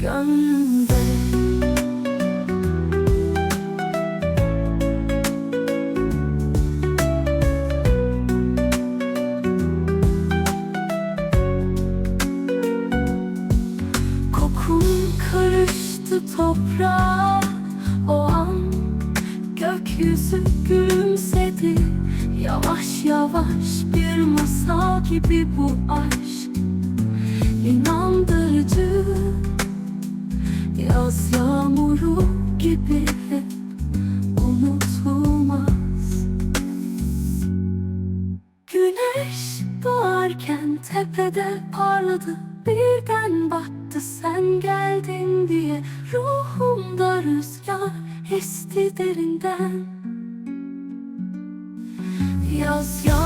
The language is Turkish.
gönlümde Kokun karıştı toprağa O an gökyüzü gülümsedi. Yavaş yavaş bir masal gibi bu aşk yağmuru gibi hep unutulmaz. Güneş doğarken tepede parladı Birden battı sen geldin diye Ruhumda rüzgar esti derinden. Yaz oldum